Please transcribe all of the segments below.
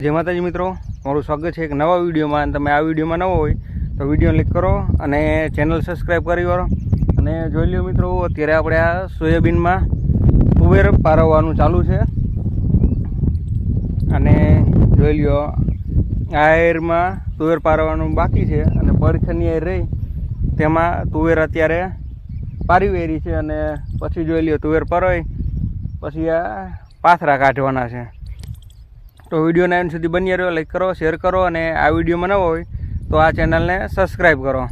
જય માતાજી મિત્રો મારું સ્વાગત છે એક નવા વિડીયોમાં. અને તમે આ વિડીયોમાં નવો હોય તો વીડિયો ક્લિક કરો અને ચેનલ સબસ્ક્રાઈબ કરી કરો અને જોઈ લ્યો મિત્રો, અત્યારે આપણે આ સોયાબીનમાં તુવેર પારવવાનું ચાલુ છે. અને જોઈ લ્યો, આ એરમાં તુવેર પારવાનું બાકી છે અને પરખની એર રહી. તેમાં તુવેર અત્યારે પારી વેરી છે અને પછી જોઈ લ્યો, તુવેર પરોય. પછી આ પાથરા કાઢવાના છે. તો વિડીયોના એન્ડ સુધી બની રહ્યો લાઈક કરો શેર કરો અને આ વિડીયોમાં ન હોય તો આ ચેનલને સબસ્ક્રાઈબ કરો.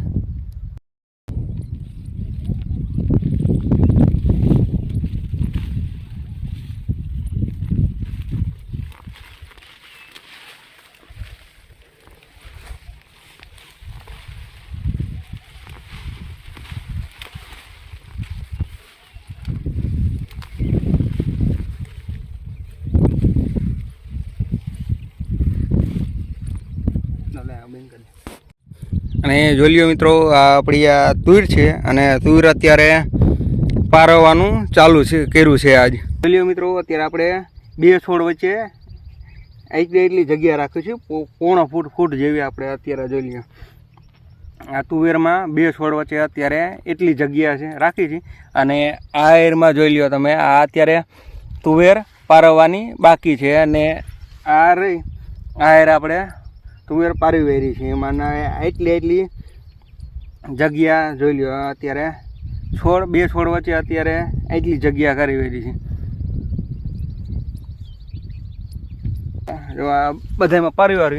અને જોઈ લ્યો મિત્રો, આ આપણી આ તુર છે અને તુર અત્યારે પારવવાનું ચાલુ છે, કર્યું છે આજ. જોઈ લ્યો મિત્રો, અત્યારે આપણે બે છોડ વચ્ચે એટલી એટલી જગ્યા રાખી છે પોણો ફૂટ ફૂટ જેવી આપણે અત્યારે જોઈ લઈએ આ તુવેરમાં બે છોડ વચ્ચે અત્યારે એટલી જગ્યા છે, રાખી છે. અને આ એરમાં જોઈ લ્યો તમે, આ અત્યારે તુવેર પારવવાની બાકી છે અને આ રહી, આ એર આપણે તુવેર પારી વેરી છે. એમાં એટલી એટલી જગ્યા જોઈ લો અત્યારે છોડ, બે છોડ વચ્ચે અત્યારે એટલી જગ્યા કરી વેરી છે. જો આ બધામાં પરિવાર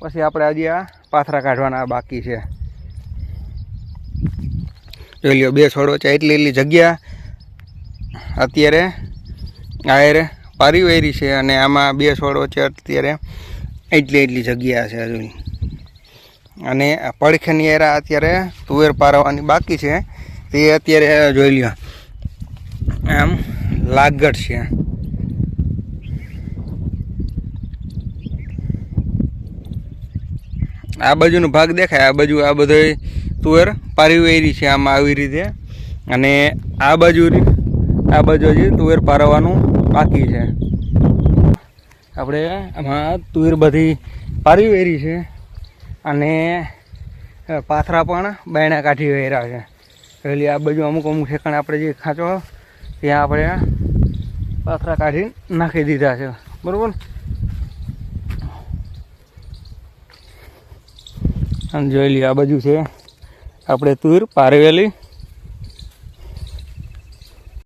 પછી આપણે આજે આ પાથરા કાઢવાના બાકી છે. જોઈ લ્યો, બે છોડ વચ્ચે એટલી એટલી જગ્યા. અત્યારે આયરે પારી વેરી છે અને આમાં બે છોડ વચ્ચે અત્યારે એટલી એટલી જગ્યા છે હજુ. અને પડખેની એરા અત્યારે તુવેર પારવાની બાકી છે. તે અત્યારે જોઈ લ્યો. આમ લાગડ છે. આ બાજુનો ભાગ દેખાય, આ બાજુ આ બધો તુવેર પારી વેરી છે આમાં આવી રીતે. અને આ બાજુ આ બાજુ હજી તુવેર પારવાનું બાકી છે. આપણે આમાં તુર બધી પારી વેરી છે અને પાથરા પણ બાયણા કાઢી વેરા છે. એટલે આ બાજુ અમુક અમુક ઠેકાણે આપણે જે ખાંચો, ત્યાં આપણે પાથરા કાઢી નાખી દીધા છે. બરાબર? અને જોઈ લઈએ આ બાજુ છે આપણે તુર પારવેલી